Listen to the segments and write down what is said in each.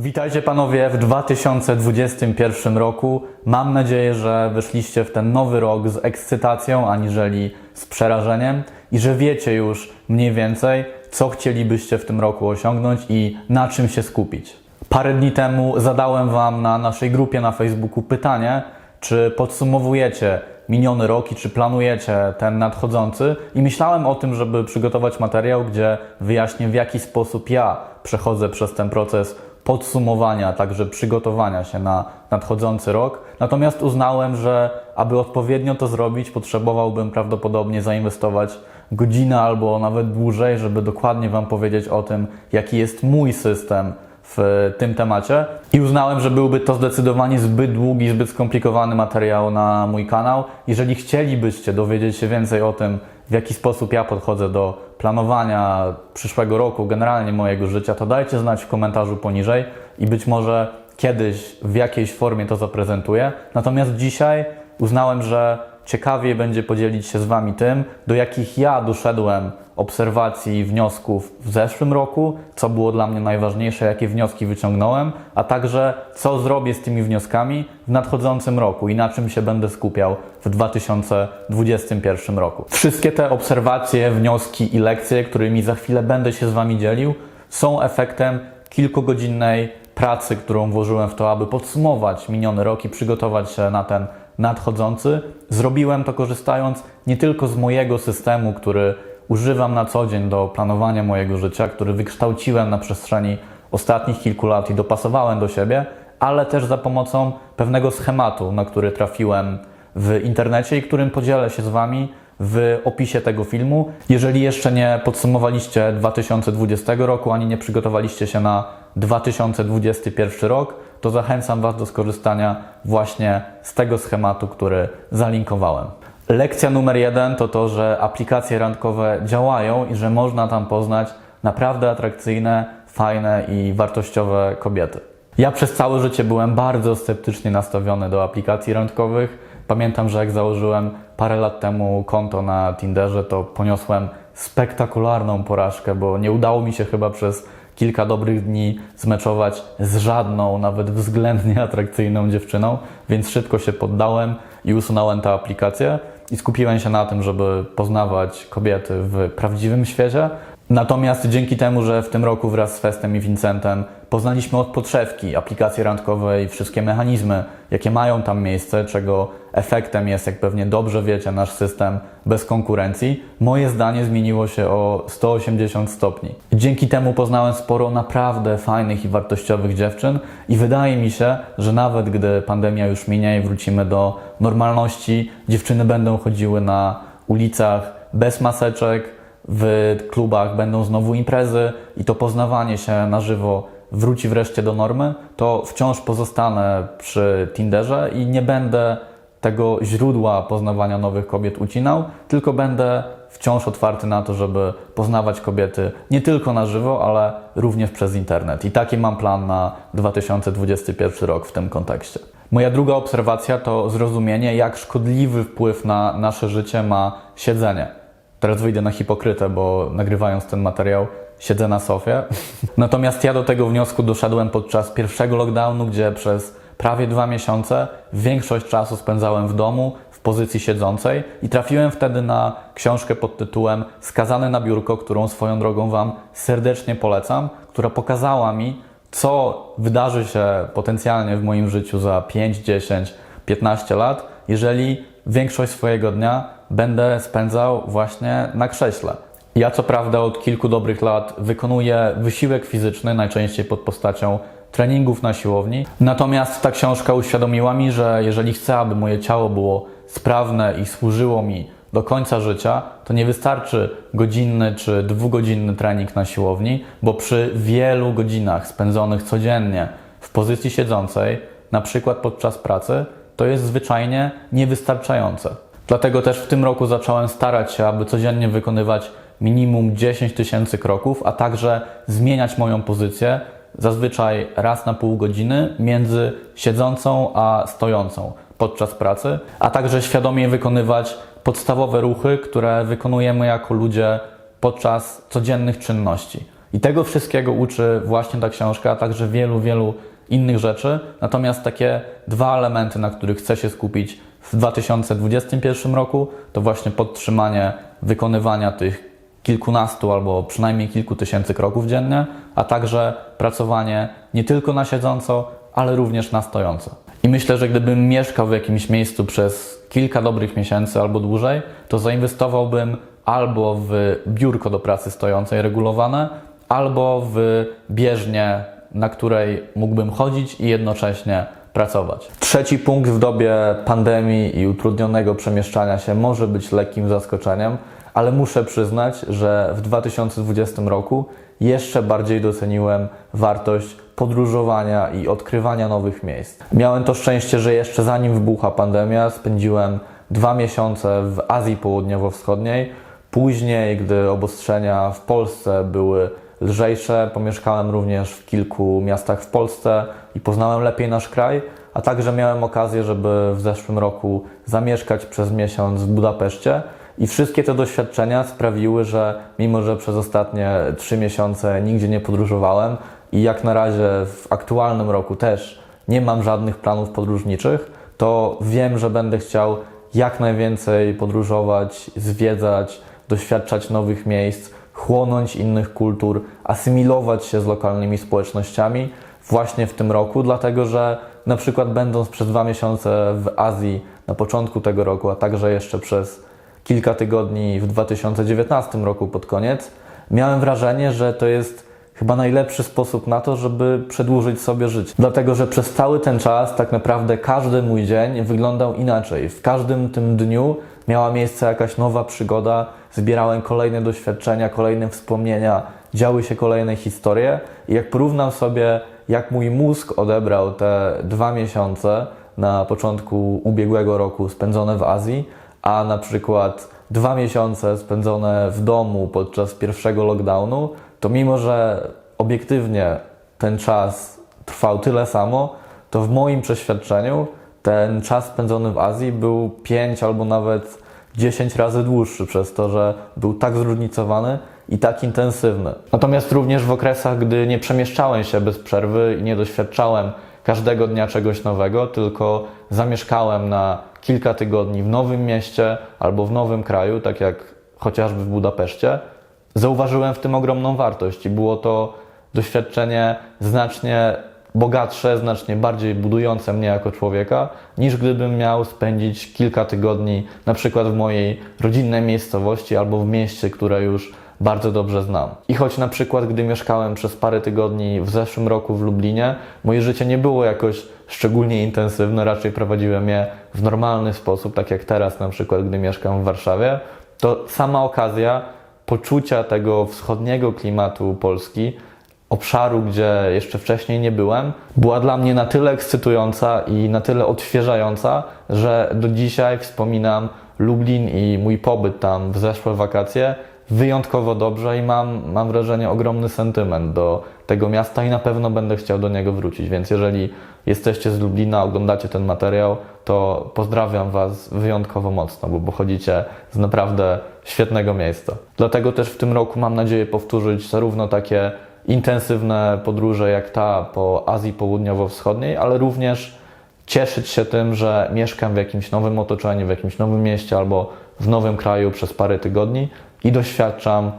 Witajcie panowie w 2021 roku. Mam nadzieję, że wyszliście w ten nowy rok z ekscytacją aniżeli z przerażeniem i że wiecie już mniej więcej, co chcielibyście w tym roku osiągnąć i na czym się skupić. Parę dni temu zadałem Wam na naszej grupie na Facebooku pytanie, czy podsumowujecie miniony rok i czy planujecie ten nadchodzący i myślałem o tym, żeby przygotować materiał, gdzie wyjaśnię w jaki sposób ja przechodzę przez ten proces podsumowania, także przygotowania się na nadchodzący rok. Natomiast uznałem, że aby odpowiednio to zrobić, potrzebowałbym prawdopodobnie zainwestować godzinę albo nawet dłużej, żeby dokładnie Wam powiedzieć o tym, jaki jest mój system w tym temacie i uznałem, że byłby to zdecydowanie zbyt długi, zbyt skomplikowany materiał na mój kanał. Jeżeli chcielibyście dowiedzieć się więcej o tym, w jaki sposób ja podchodzę do planowania przyszłego roku, generalnie mojego życia, to dajcie znać w komentarzu poniżej i być może kiedyś w jakiejś formie to zaprezentuję. Natomiast dzisiaj uznałem, że ciekawiej będzie podzielić się z Wami tym, do jakich ja doszedłem obserwacji i wniosków w zeszłym roku, co było dla mnie najważniejsze, jakie wnioski wyciągnąłem, a także co zrobię z tymi wnioskami w nadchodzącym roku i na czym się będę skupiał w 2021 roku. Wszystkie te obserwacje, wnioski i lekcje, którymi za chwilę będę się z Wami dzielił, są efektem kilkugodzinnej pracy, którą włożyłem w to, aby podsumować miniony rok i przygotować się na ten nadchodzący. Zrobiłem to korzystając nie tylko z mojego systemu, który używam na co dzień do planowania mojego życia, który wykształciłem na przestrzeni ostatnich kilku lat i dopasowałem do siebie, ale też za pomocą pewnego schematu, na który trafiłem w internecie i którym podzielę się z Wami w opisie tego filmu. Jeżeli jeszcze nie podsumowaliście 2020 roku, ani nie przygotowaliście się na 2021 rok, to zachęcam Was do skorzystania właśnie z tego schematu, który zalinkowałem. Lekcja numer jeden to to, że aplikacje randkowe działają i że można tam poznać naprawdę atrakcyjne, fajne i wartościowe kobiety. Ja przez całe życie byłem bardzo sceptycznie nastawiony do aplikacji randkowych. Pamiętam, że jak założyłem parę lat temu konto na Tinderze, to poniosłem spektakularną porażkę, bo nie udało mi się chyba przez kilka dobrych dni zmeczować z żadną, nawet względnie atrakcyjną dziewczyną, więc szybko się poddałem i usunąłem tę aplikację i skupiłem się na tym, żeby poznawać kobiety w prawdziwym świecie. Natomiast dzięki temu, że w tym roku wraz z Festem i Vincentem poznaliśmy od podszewki aplikacje randkowe i wszystkie mechanizmy, jakie mają tam miejsce, czego efektem jest, jak pewnie dobrze wiecie, nasz system bez konkurencji, moje zdanie zmieniło się o 180 stopni. Dzięki temu poznałem sporo naprawdę fajnych i wartościowych dziewczyn i wydaje mi się, że nawet gdy pandemia już minie i wrócimy do normalności, dziewczyny będą chodziły na ulicach bez maseczek, w klubach będą znowu imprezy i to poznawanie się na żywo wróci wreszcie do normy, to wciąż pozostanę przy Tinderze i nie będę tego źródła poznawania nowych kobiet ucinał, tylko będę wciąż otwarty na to, żeby poznawać kobiety nie tylko na żywo, ale również przez internet. I taki mam plan na 2021 rok w tym kontekście. Moja druga obserwacja to zrozumienie, jak szkodliwy wpływ na nasze życie ma siedzenie. Teraz wyjdę na hipokrytę, bo nagrywając ten materiał siedzę na sofie. Natomiast ja do tego wniosku doszedłem podczas pierwszego lockdownu, gdzie przez prawie dwa miesiące większość czasu spędzałem w domu w pozycji siedzącej i trafiłem wtedy na książkę pod tytułem Skazany na biurko, którą swoją drogą Wam serdecznie polecam, która pokazała mi, co wydarzy się potencjalnie w moim życiu za 5, 10, 15 lat, jeżeli większość swojego dnia będę spędzał właśnie na krześle. Ja co prawda od kilku dobrych lat wykonuję wysiłek fizyczny, najczęściej pod postacią treningów na siłowni. Natomiast ta książka uświadomiła mi, że jeżeli chcę, aby moje ciało było sprawne i służyło mi do końca życia, to nie wystarczy godzinny czy dwugodzinny trening na siłowni, bo przy wielu godzinach spędzonych codziennie w pozycji siedzącej, na przykład podczas pracy, to jest zwyczajnie niewystarczające. Dlatego też w tym roku zacząłem starać się, aby codziennie wykonywać minimum 10 tysięcy kroków, a także zmieniać moją pozycję zazwyczaj raz na pół godziny między siedzącą a stojącą podczas pracy, a także świadomie wykonywać podstawowe ruchy, które wykonujemy jako ludzie podczas codziennych czynności. I tego wszystkiego uczy właśnie ta książka, a także wielu, wielu innych rzeczy. Natomiast takie dwa elementy, na których chcę się skupić w 2021 roku, to właśnie podtrzymanie wykonywania tych kilkunastu albo przynajmniej kilku tysięcy kroków dziennie, a także pracowanie nie tylko na siedząco, ale również na stojąco. I myślę, że gdybym mieszkał w jakimś miejscu przez kilka dobrych miesięcy albo dłużej, to zainwestowałbym albo w biurko do pracy stojącej regulowane, albo w bieżnię, na której mógłbym chodzić i jednocześnie pracować. Trzeci punkt w dobie pandemii i utrudnionego przemieszczania się może być lekkim zaskoczeniem, ale muszę przyznać, że w 2020 roku jeszcze bardziej doceniłem wartość podróżowania i odkrywania nowych miejsc. Miałem to szczęście, że jeszcze zanim wybuchła pandemia, spędziłem dwa miesiące w Azji Południowo-Wschodniej. Później, gdy obostrzenia w Polsce były lżejsze, pomieszkałem również w kilku miastach w Polsce i poznałem lepiej nasz kraj, a także miałem okazję, żeby w zeszłym roku zamieszkać przez miesiąc w Budapeszcie. I wszystkie te doświadczenia sprawiły, że mimo, że przez ostatnie trzy miesiące nigdzie nie podróżowałem i jak na razie w aktualnym roku też nie mam żadnych planów podróżniczych, to wiem, że będę chciał jak najwięcej podróżować, zwiedzać, doświadczać nowych miejsc, chłonąć innych kultur, asymilować się z lokalnymi społecznościami właśnie w tym roku, dlatego że na przykład będąc przez dwa miesiące w Azji na początku tego roku, a także jeszcze przez kilka tygodni w 2019 roku pod koniec, miałem wrażenie, że to jest chyba najlepszy sposób na to, żeby przedłużyć sobie życie. Dlatego, że przez cały ten czas tak naprawdę każdy mój dzień wyglądał inaczej. W każdym tym dniu miała miejsce jakaś nowa przygoda, zbierałem kolejne doświadczenia, kolejne wspomnienia, działy się kolejne historie i jak porównam sobie, jak mój mózg odebrał te dwa miesiące na początku ubiegłego roku spędzone w Azji, a na przykład dwa miesiące spędzone w domu podczas pierwszego lockdownu, to mimo, że obiektywnie ten czas trwał tyle samo, to w moim przeświadczeniu ten czas spędzony w Azji był 5 albo nawet 10 razy dłuższy, przez to, że był tak zróżnicowany i tak intensywny. Natomiast również w okresach, gdy nie przemieszczałem się bez przerwy i nie doświadczałem każdego dnia czegoś nowego, tylko zamieszkałem na kilka tygodni w nowym mieście albo w nowym kraju, tak jak chociażby w Budapeszcie, zauważyłem w tym ogromną wartość i było to doświadczenie znacznie bogatsze, znacznie bardziej budujące mnie jako człowieka, niż gdybym miał spędzić kilka tygodni na przykład w mojej rodzinnej miejscowości albo w mieście, które już bardzo dobrze znam. I choć na przykład, gdy mieszkałem przez parę tygodni w zeszłym roku w Lublinie, moje życie nie było jakoś szczególnie intensywne, raczej prowadziłem je w normalny sposób, tak jak teraz na przykład, gdy mieszkam w Warszawie, to sama okazja poczucia tego wschodniego klimatu Polski, obszaru, gdzie jeszcze wcześniej nie byłem, była dla mnie na tyle ekscytująca i na tyle odświeżająca, że do dzisiaj wspominam Lublin i mój pobyt tam w zeszłe wakacje wyjątkowo dobrze i mam, mam wrażenie ogromny sentyment do tego miasta i na pewno będę chciał do niego wrócić. Więc jeżeli jesteście z Lublina, oglądacie ten materiał, to pozdrawiam Was wyjątkowo mocno, bo pochodzicie z naprawdę świetnego miejsca. Dlatego też w tym roku mam nadzieję powtórzyć zarówno takie intensywne podróże jak ta po Azji Południowo-Wschodniej, ale również cieszyć się tym, że mieszkam w jakimś nowym otoczeniu, w jakimś nowym mieście albo w nowym kraju przez parę tygodni i doświadczam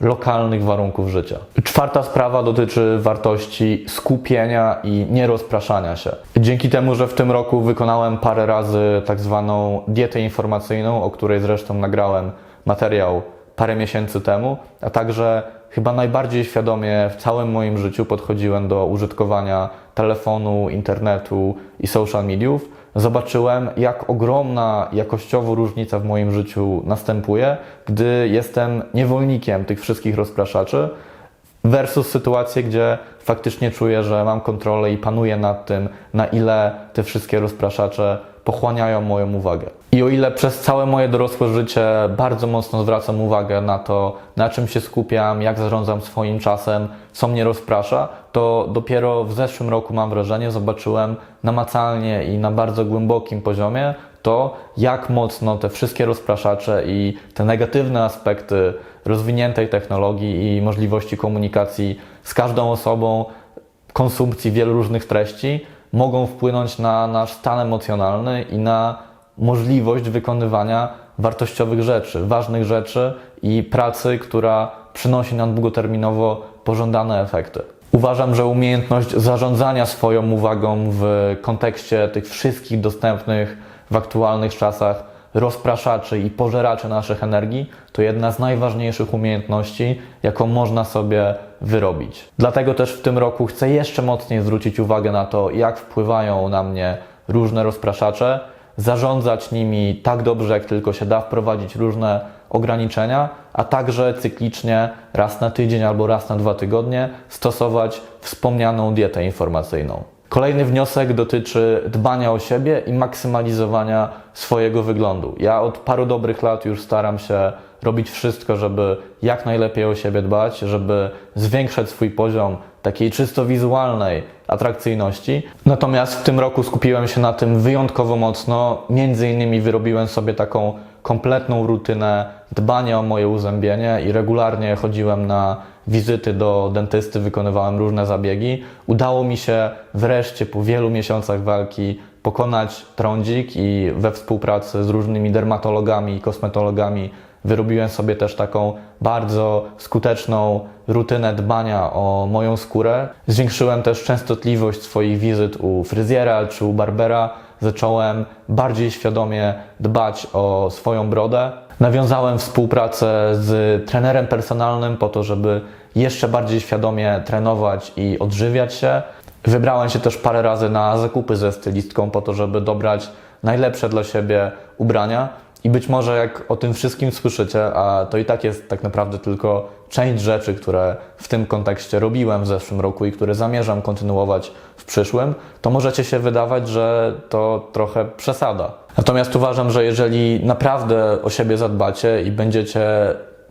lokalnych warunków życia. Czwarta sprawa dotyczy wartości skupienia i nierozpraszania się. Dzięki temu, że w tym roku wykonałem parę razy tak zwaną dietę informacyjną, o której zresztą nagrałem materiał parę miesięcy temu, a także chyba najbardziej świadomie w całym moim życiu podchodziłem do użytkowania telefonu, internetu i social mediów, zobaczyłem, jak ogromna jakościowo różnica w moim życiu następuje, gdy jestem niewolnikiem tych wszystkich rozpraszaczy, versus sytuacje, gdzie faktycznie czuję, że mam kontrolę i panuję nad tym, na ile te wszystkie rozpraszacze pochłaniają moją uwagę. I o ile przez całe moje dorosłe życie bardzo mocno zwracam uwagę na to, na czym się skupiam, jak zarządzam swoim czasem, co mnie rozprasza, to dopiero w zeszłym roku mam wrażenie, zobaczyłem namacalnie i na bardzo głębokim poziomie to jak mocno te wszystkie rozpraszacze i te negatywne aspekty rozwiniętej technologii i możliwości komunikacji z każdą osobą, konsumpcji wielu różnych treści mogą wpłynąć na nasz stan emocjonalny i na możliwość wykonywania wartościowych rzeczy, ważnych rzeczy i pracy, która przynosi nam długoterminowo pożądane efekty. Uważam, że umiejętność zarządzania swoją uwagą w kontekście tych wszystkich dostępnych w aktualnych czasach rozpraszaczy i pożeraczy naszych energii to jedna z najważniejszych umiejętności, jaką można sobie wyrobić. Dlatego też w tym roku chcę jeszcze mocniej zwrócić uwagę na to, jak wpływają na mnie różne rozpraszacze, zarządzać nimi tak dobrze, jak tylko się da, wprowadzić różne ograniczenia, a także cyklicznie raz na tydzień albo raz na dwa tygodnie stosować wspomnianą dietę informacyjną. Kolejny wniosek dotyczy dbania o siebie i maksymalizowania swojego wyglądu. Ja od paru dobrych lat już staram się robić wszystko, żeby jak najlepiej o siebie dbać, żeby zwiększać swój poziom takiej czysto wizualnej atrakcyjności. Natomiast w tym roku skupiłem się na tym wyjątkowo mocno. Między innymi wyrobiłem sobie taką kompletną rutynę dbania o moje uzębienie i regularnie chodziłem na wizyty do dentysty, wykonywałem różne zabiegi. Udało mi się wreszcie po wielu miesiącach walki pokonać trądzik i we współpracy z różnymi dermatologami i kosmetologami wyrobiłem sobie też taką bardzo skuteczną rutynę dbania o moją skórę. Zwiększyłem też częstotliwość swoich wizyt u fryzjera czy u barbera. Zacząłem bardziej świadomie dbać o swoją brodę. Nawiązałem współpracę z trenerem personalnym po to, żeby jeszcze bardziej świadomie trenować i odżywiać się. Wybrałem się też parę razy na zakupy ze stylistką po to, żeby dobrać najlepsze dla siebie ubrania. I być może jak o tym wszystkim słyszycie, a to i tak jest tak naprawdę tylko część rzeczy, które w tym kontekście robiłem w zeszłym roku i które zamierzam kontynuować w przyszłym, to możecie się wydawać, że to trochę przesada. Natomiast uważam, że jeżeli naprawdę o siebie zadbacie i będziecie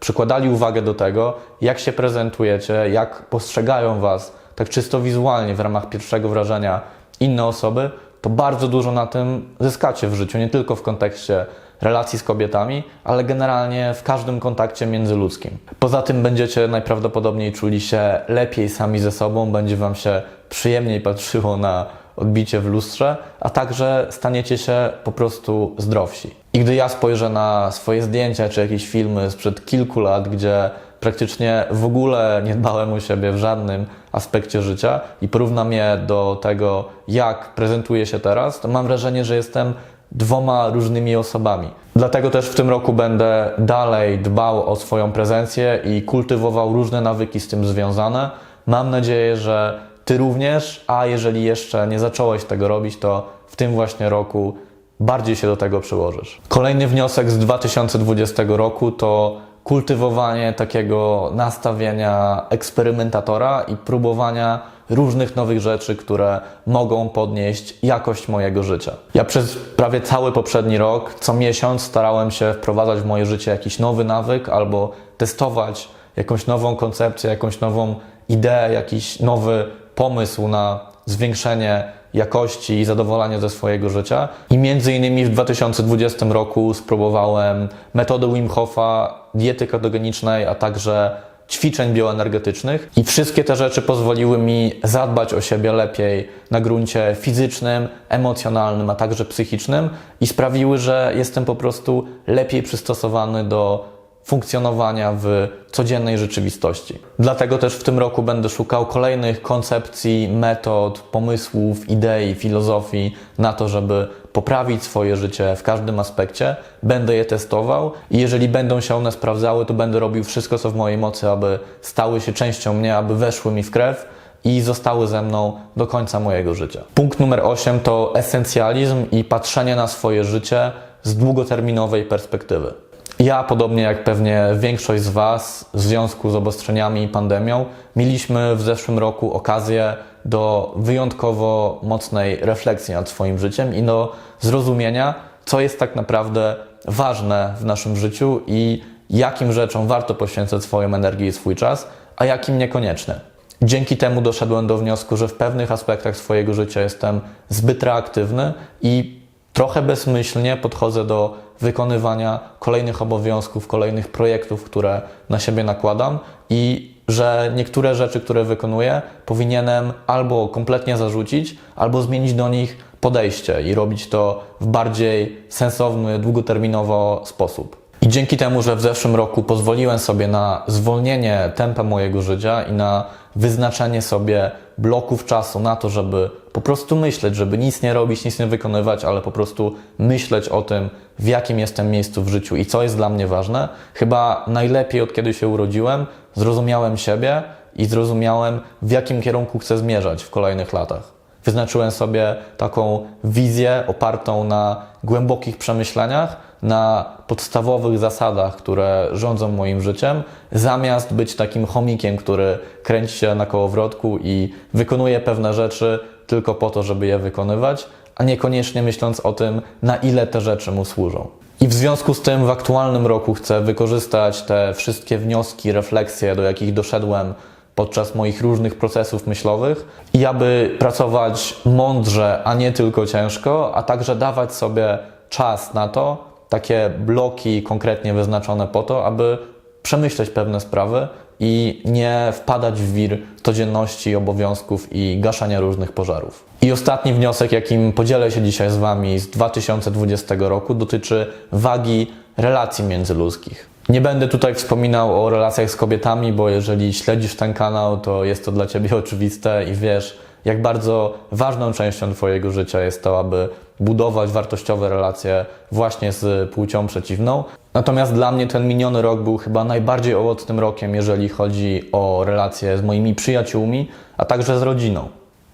przykładali uwagę do tego, jak się prezentujecie, jak postrzegają Was tak czysto wizualnie w ramach pierwszego wrażenia inne osoby, to bardzo dużo na tym zyskacie w życiu, nie tylko w kontekście relacji z kobietami, ale generalnie w każdym kontakcie międzyludzkim. Poza tym będziecie najprawdopodobniej czuli się lepiej sami ze sobą, będzie Wam się przyjemniej patrzyło na odbicie w lustrze, a także staniecie się po prostu zdrowsi. I gdy ja spojrzę na swoje zdjęcia czy jakieś filmy sprzed kilku lat, gdzie praktycznie w ogóle nie dbałem o siebie w żadnym aspekcie życia i porównam je do tego, jak prezentuję się teraz, to mam wrażenie, że jestem dwoma różnymi osobami. Dlatego też w tym roku będę dalej dbał o swoją prezencję i kultywował różne nawyki z tym związane. Mam nadzieję, że Ty również, a jeżeli jeszcze nie zacząłeś tego robić, to w tym właśnie roku bardziej się do tego przyłożysz. Kolejny wniosek z 2020 roku to kultywowanie takiego nastawienia eksperymentatora i próbowania różnych nowych rzeczy, które mogą podnieść jakość mojego życia. Ja przez prawie cały poprzedni rok, co miesiąc starałem się wprowadzać w moje życie jakiś nowy nawyk albo testować jakąś nową koncepcję, jakąś nową ideę, jakiś nowy pomysł na zwiększenie jakości i zadowolenia ze swojego życia. I między innymi w 2020 roku spróbowałem metody Wim Hofa, diety ketogenicznej, a także ćwiczeń bioenergetycznych. I wszystkie te rzeczy pozwoliły mi zadbać o siebie lepiej na gruncie fizycznym, emocjonalnym, a także psychicznym i sprawiły, że jestem po prostu lepiej przystosowany do funkcjonowania w codziennej rzeczywistości. Dlatego też w tym roku będę szukał kolejnych koncepcji, metod, pomysłów, idei, filozofii na to, żeby poprawić swoje życie w każdym aspekcie. Będę je testował i jeżeli będą się one sprawdzały, to będę robił wszystko, co w mojej mocy, aby stały się częścią mnie, aby weszły mi w krew i zostały ze mną do końca mojego życia. Punkt numer 8 to esencjalizm i patrzenie na swoje życie z długoterminowej perspektywy. Ja, podobnie jak pewnie większość z Was, w związku z obostrzeniami i pandemią, mieliśmy w zeszłym roku okazję do wyjątkowo mocnej refleksji nad swoim życiem i do zrozumienia, co jest tak naprawdę ważne w naszym życiu i jakim rzeczom warto poświęcać swoją energię i swój czas, a jakim niekoniecznie. Dzięki temu doszedłem do wniosku, że w pewnych aspektach swojego życia jestem zbyt reaktywny i Trochę bezmyślnie podchodzę do wykonywania kolejnych obowiązków, kolejnych projektów, które na siebie nakładam i że niektóre rzeczy, które wykonuję, powinienem albo kompletnie zarzucić, albo zmienić do nich podejście i robić to w bardziej sensowny, długoterminowo sposób. I dzięki temu, że w zeszłym roku pozwoliłem sobie na zwolnienie tempa mojego życia i na wyznaczenie sobie bloków czasu na to, żeby po prostu myśleć, żeby nic nie robić, nic nie wykonywać, ale po prostu myśleć o tym, w jakim jestem miejscu w życiu i co jest dla mnie ważne, chyba najlepiej od kiedy się urodziłem, zrozumiałem siebie i zrozumiałem, w jakim kierunku chcę zmierzać w kolejnych latach. Wyznaczyłem sobie taką wizję opartą na głębokich przemyśleniach, na podstawowych zasadach, które rządzą moim życiem, zamiast być takim chomikiem, który kręci się na kołowrotku i wykonuje pewne rzeczy tylko po to, żeby je wykonywać, a niekoniecznie myśląc o tym, na ile te rzeczy mu służą. I w związku z tym w aktualnym roku chcę wykorzystać te wszystkie wnioski, refleksje, do jakich doszedłem podczas moich różnych procesów myślowych i aby pracować mądrze, a nie tylko ciężko, a także dawać sobie czas na to, takie bloki konkretnie wyznaczone po to, aby przemyśleć pewne sprawy i nie wpadać w wir codzienności, obowiązków i gaszenia różnych pożarów. I ostatni wniosek, jakim podzielę się dzisiaj z Wami z 2020 roku, dotyczy wagi relacji międzyludzkich. Nie będę tutaj wspominał o relacjach z kobietami, bo jeżeli śledzisz ten kanał, to jest to dla Ciebie oczywiste i wiesz, jak bardzo ważną częścią Twojego życia jest to, aby budować wartościowe relacje właśnie z płcią przeciwną. Natomiast dla mnie ten miniony rok był chyba najbardziej owocnym rokiem, jeżeli chodzi o relacje z moimi przyjaciółmi, a także z rodziną.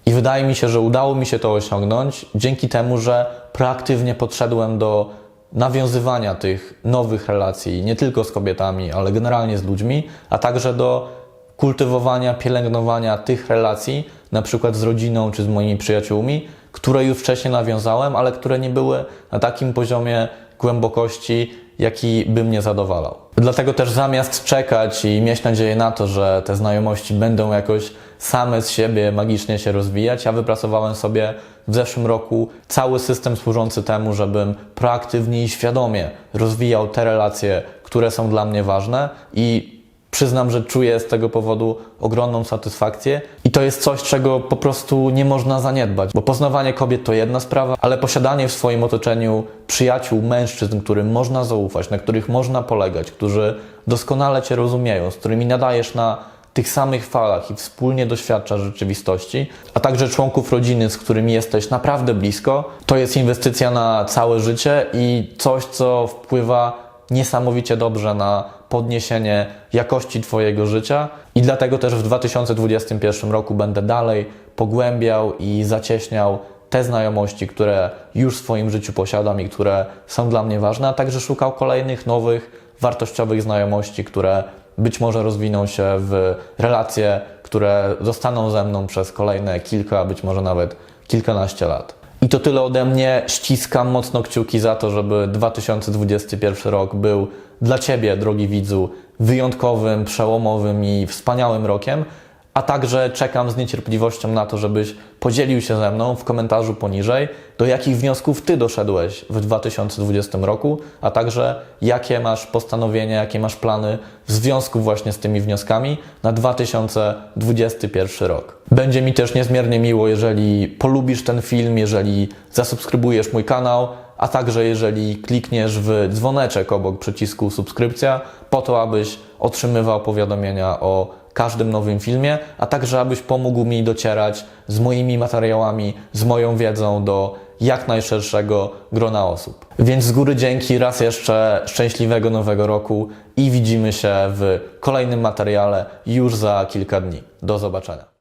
I wydaje mi się, że udało mi się to osiągnąć dzięki temu, że proaktywnie podszedłem do nawiązywania tych nowych relacji, nie tylko z kobietami, ale generalnie z ludźmi, a także do kultywowania, pielęgnowania tych relacji, na przykład z rodziną czy z moimi przyjaciółmi, które już wcześniej nawiązałem, ale które nie były na takim poziomie głębokości, jaki by mnie zadowalał. Dlatego też zamiast czekać i mieć nadzieję na to, że te znajomości będą jakoś same z siebie magicznie się rozwijać, ja wypracowałem sobie w zeszłym roku cały system służący temu, żebym proaktywnie i świadomie rozwijał te relacje, które są dla mnie ważne i Przyznam, że czuję z tego powodu ogromną satysfakcję i to jest coś, czego po prostu nie można zaniedbać, bo poznawanie kobiet to jedna sprawa, ale posiadanie w swoim otoczeniu przyjaciół, mężczyzn, którym można zaufać, na których można polegać, którzy doskonale Cię rozumieją, z którymi nadajesz na tych samych falach i wspólnie doświadczasz rzeczywistości, a także członków rodziny, z którymi jesteś naprawdę blisko, to jest inwestycja na całe życie i coś, co wpływa niesamowicie dobrze na podniesienie jakości Twojego życia i dlatego też w 2021 roku będę dalej pogłębiał i zacieśniał te znajomości, które już w swoim życiu posiadam i które są dla mnie ważne, a także szukał kolejnych nowych, wartościowych znajomości, które być może rozwiną się w relacje, które zostaną ze mną przez kolejne kilka, być może nawet kilkanaście lat. I to tyle ode mnie. Ściskam mocno kciuki za to, żeby 2021 rok był dla Ciebie, drogi widzu, wyjątkowym, przełomowym i wspaniałym rokiem. A także czekam z niecierpliwością na to, żebyś podzielił się ze mną w komentarzu poniżej, do jakich wniosków Ty doszedłeś w 2020 roku, a także jakie masz postanowienia, jakie masz plany w związku właśnie z tymi wnioskami na 2021 rok. Będzie mi też niezmiernie miło, jeżeli polubisz ten film, jeżeli zasubskrybujesz mój kanał, a także jeżeli klikniesz w dzwoneczek obok przycisku subskrypcja, po to, abyś otrzymywał powiadomienia o każdym nowym filmie, a także abyś pomógł mi docierać z moimi materiałami, z moją wiedzą do jak najszerszego grona osób. Więc z góry dzięki raz jeszcze szczęśliwego nowego roku i widzimy się w kolejnym materiale już za kilka dni. Do zobaczenia.